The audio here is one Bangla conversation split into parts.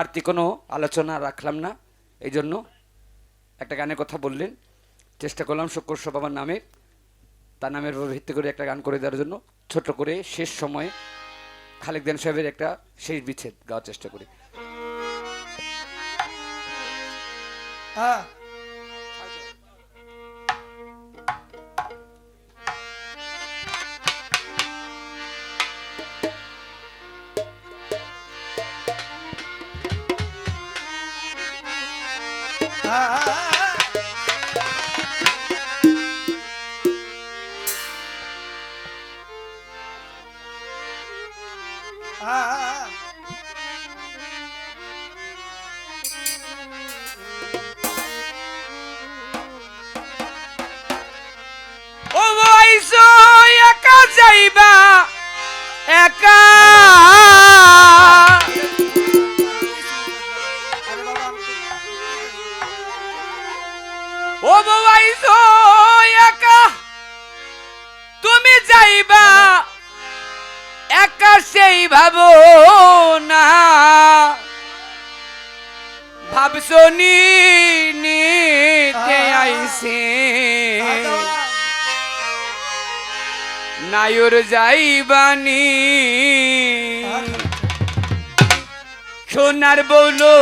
আরতি কোনো আলোচনা রাখলাম না। এই জন্য একটা গানের কথা বললেন। চেষ্টা করলাম শঙ্কর বাবার নামে। তার নামের উপর ভিত্তি করে একটা গান করে দেওয়ার জন্য। ছোট করে শেষ সময়ে খালেক দেন সাহেবের একটা শেষ বিচ্ছেদ গাওয়ার চেষ্টা করি। হ্যাঁ। ও একা সেই ভাবো না। ভাবছ নি নিতে আইসে নায়র যাইবানি সোনার বলো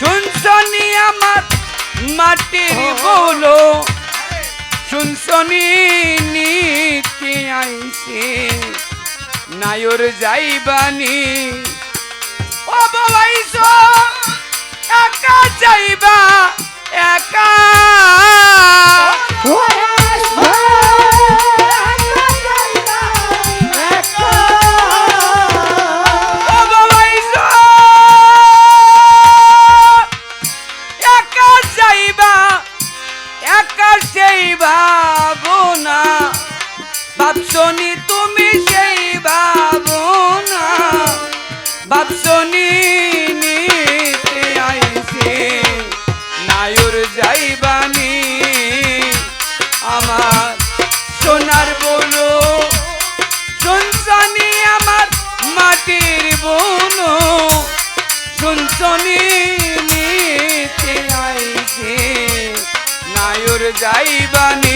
শুনছনি আমার মাটির বলো? শুনছনি নিতে আইসে নায়র যাইবানি। ও বাবাইছ একা যাইবা একা। ও যাইবানি।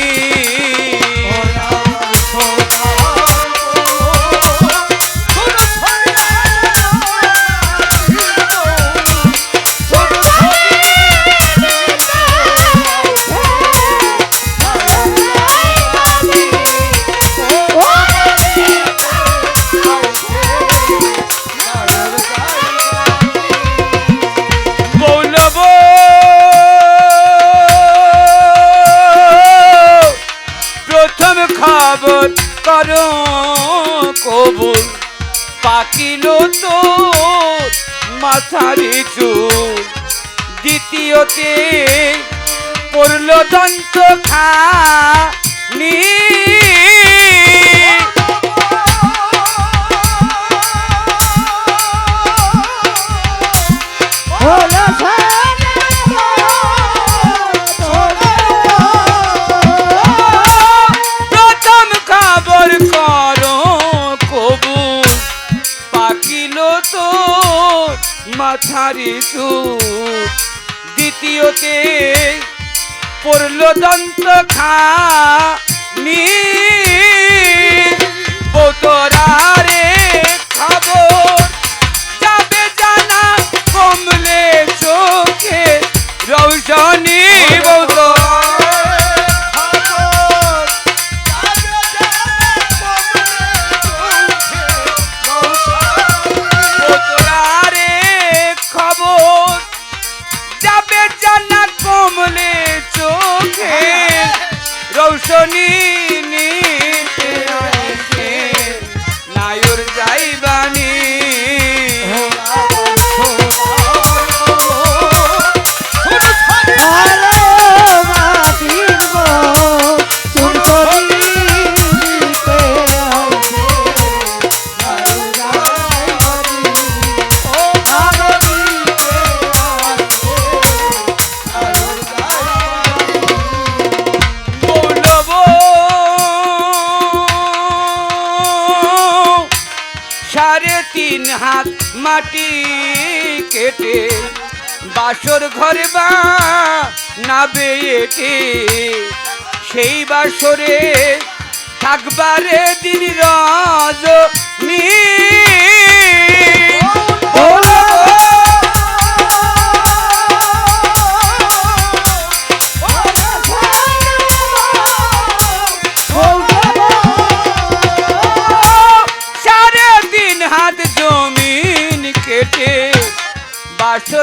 পাকিল তো মাথারি চুল। দ্বিতীয়তে পড়ল দন্ত খা নি প্রথম চুল দ্বিতীয়তে পড়ল দন্ত খা নি মাটি কেটে বাসর ঘর বা না বেটে সেই বাসরে থাকবারে দিন রজ নি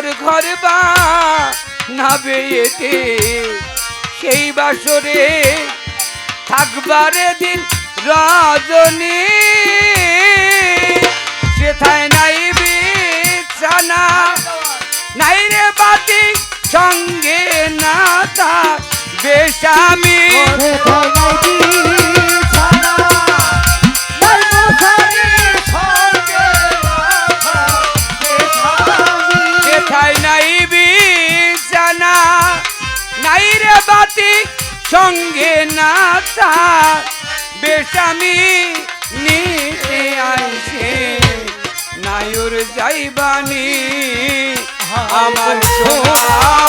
বাসর ঘর বা না বেয়েটে সেই বাসরে থাকবারে দিন রজনী। সেথায় নাই বিছানা, নাই রে বাতি, সঙ্গে না থাক বেশামি বাতি সঙ্গে না থাক বেশামি নিতে আইছে। নায়ুর যাইবানি আমার সোনার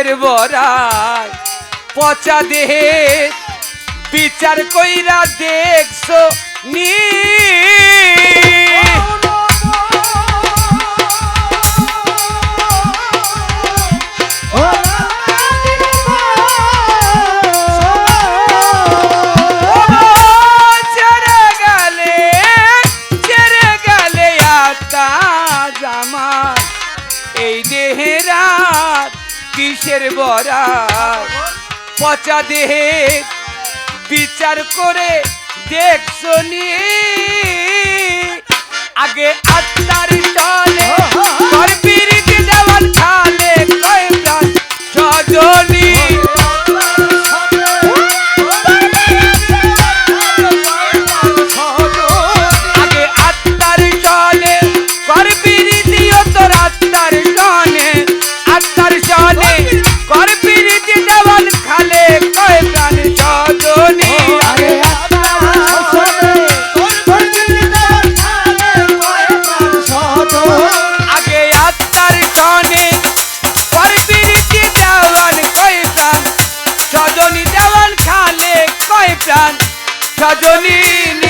কিসের বরায় পচা দেহে বিচার কইরা দেখছ নি। কিসের বরা পচা দেহে বিচার করে দেখছ নি? আগে আত্মার সজনী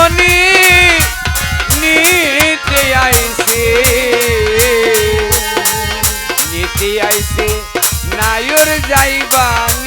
শুনছনি নিতে আইছে নিতে আইছে নায়র যাইবানি